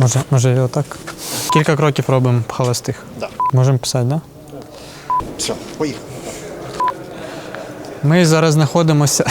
Може, може і отак. Кілька кроків робимо холостих. Да. Можемо писати, так? Да? Все, поїхали. Ми зараз знаходимося.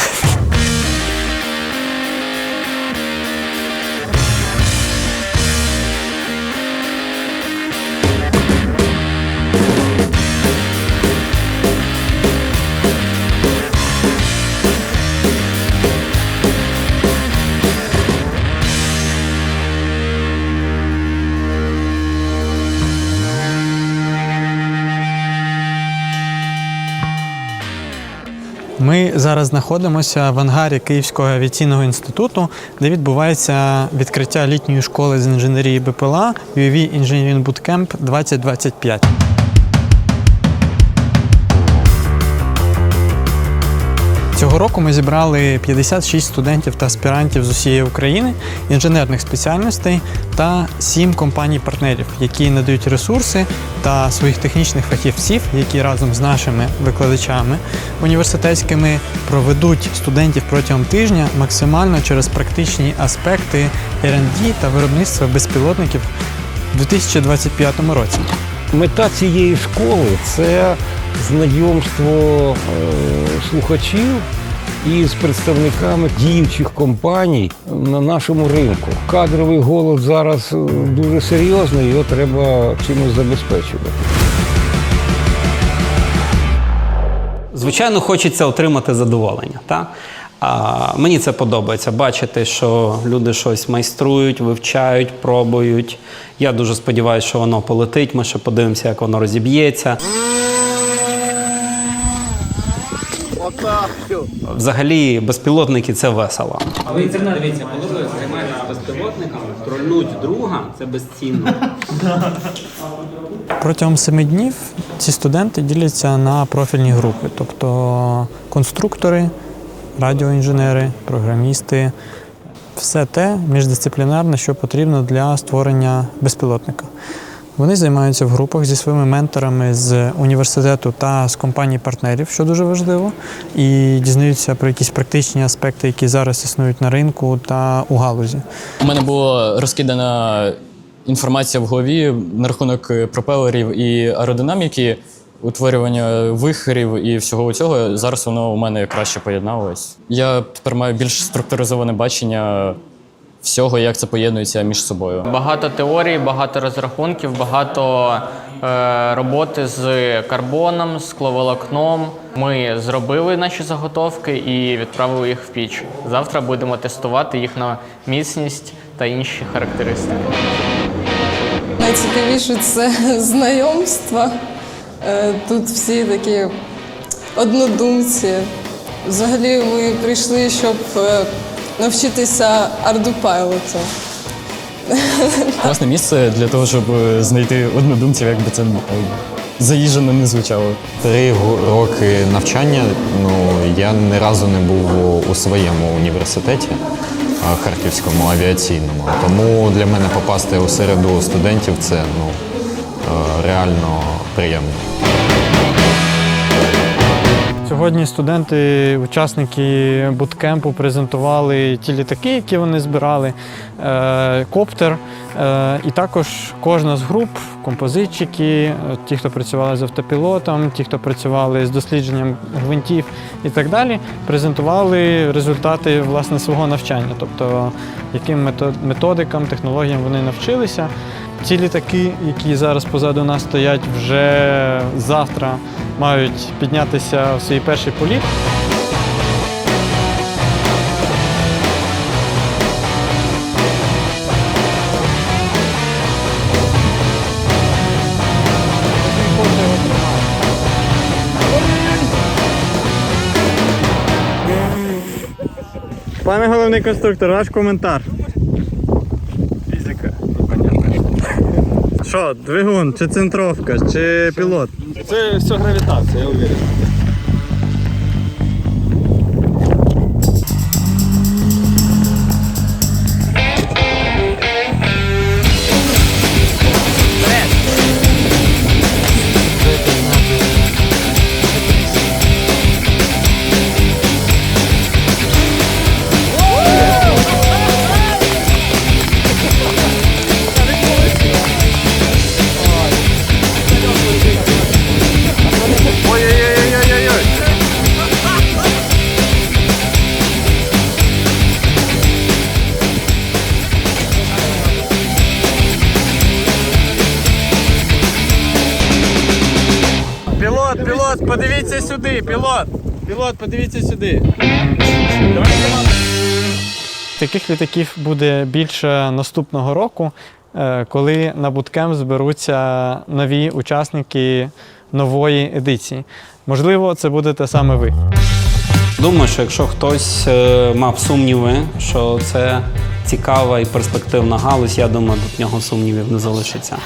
Ми зараз знаходимося в ангарі Київського авіаційного інституту, де відбувається відкриття літньої школи з інженерії БПЛА UAV Engineering Bootcamp 2025. Цього року ми зібрали 56 студентів та аспірантів з усієї України, інженерних спеціальностей та 7 компаній-партнерів, які надають ресурси та своїх технічних фахівців, які разом з нашими викладачами університетськими проведуть студентів протягом тижня максимально через практичні аспекти R&D та виробництва безпілотників у 2025 році. Мета цієї школи це знайомство е, слухачів із представниками діючих компаній на нашому ринку. Кадровий голод зараз е, дуже серйозний, його треба чимось забезпечувати. Звичайно, хочеться отримати задоволення. Так? А, мені це подобається бачити, що люди щось майструють, вивчають, пробують. Я дуже сподіваюся, що воно полетить. Ми ще подивимося, як воно розіб'ється. Взагалі, безпілотники це весело. А ви це дивіться, коли ви займаєтеся безпілотниками, трольнуть друга це безцінно. Протягом семи днів ці студенти діляться на профільні групи, тобто конструктори, радіоінженери, програмісти, все те міждисциплінарне, що потрібно для створення безпілотника. Вони займаються в групах зі своїми менторами з університету та з компаній партнерів, що дуже важливо, і дізнаються про якісь практичні аспекти, які зараз існують на ринку та у галузі. У мене була розкидана інформація в голові на рахунок пропелерів і аеродинаміки, утворювання вихорів і всього цього. Зараз воно у мене краще поєдналось. Я тепер маю більш структуризоване бачення всього, як це поєднується між собою. Багато теорій, багато розрахунків, багато е, роботи з карбоном, з кловолокном. Ми зробили наші заготовки і відправили їх в піч. Завтра будемо тестувати їх на міцність та інші характеристики. Найцікавіше це знайомства. Е, Тут всі такі однодумці. Взагалі ми прийшли, щоб е, навчитися ардупайлоту. Класне місце для того, щоб знайти однодумців, як би це е, заїжджено не звучало. Три роки навчання. Ну я ні разу не був у своєму університеті харківському авіаційному. Тому для мене попасти у середу студентів це ну е, реально приємно. Сьогодні студенти, учасники буткемпу презентували ті літаки, які вони збирали, е, коптер. Е, І також кожна з груп, композитчики, е, ті, хто працювали з автопілотом, ті, хто працювали з дослідженням гвинтів і так далі, презентували результати власне свого навчання, тобто яким методикам, технологіям вони навчилися. Ці літаки, які зараз позаду нас стоять, вже завтра мають піднятися в свій перший політ. Пане головний конструктор, ваш коментар. Фізика. Що, двигун, чи центровка, чи пілот? Це все гравітація, я уверен. Пілот, пілот, подивіться сюди, пілот! Пілот, подивіться сюди. Таких літаків буде більше наступного року, е, коли на буткемп зберуться нові учасники нової едиції. Можливо, це будете саме ви. Думаю, що якщо хтось е, мав сумніви, що це цікава і перспективна галузь, я думаю, до нього сумнівів не залишиться.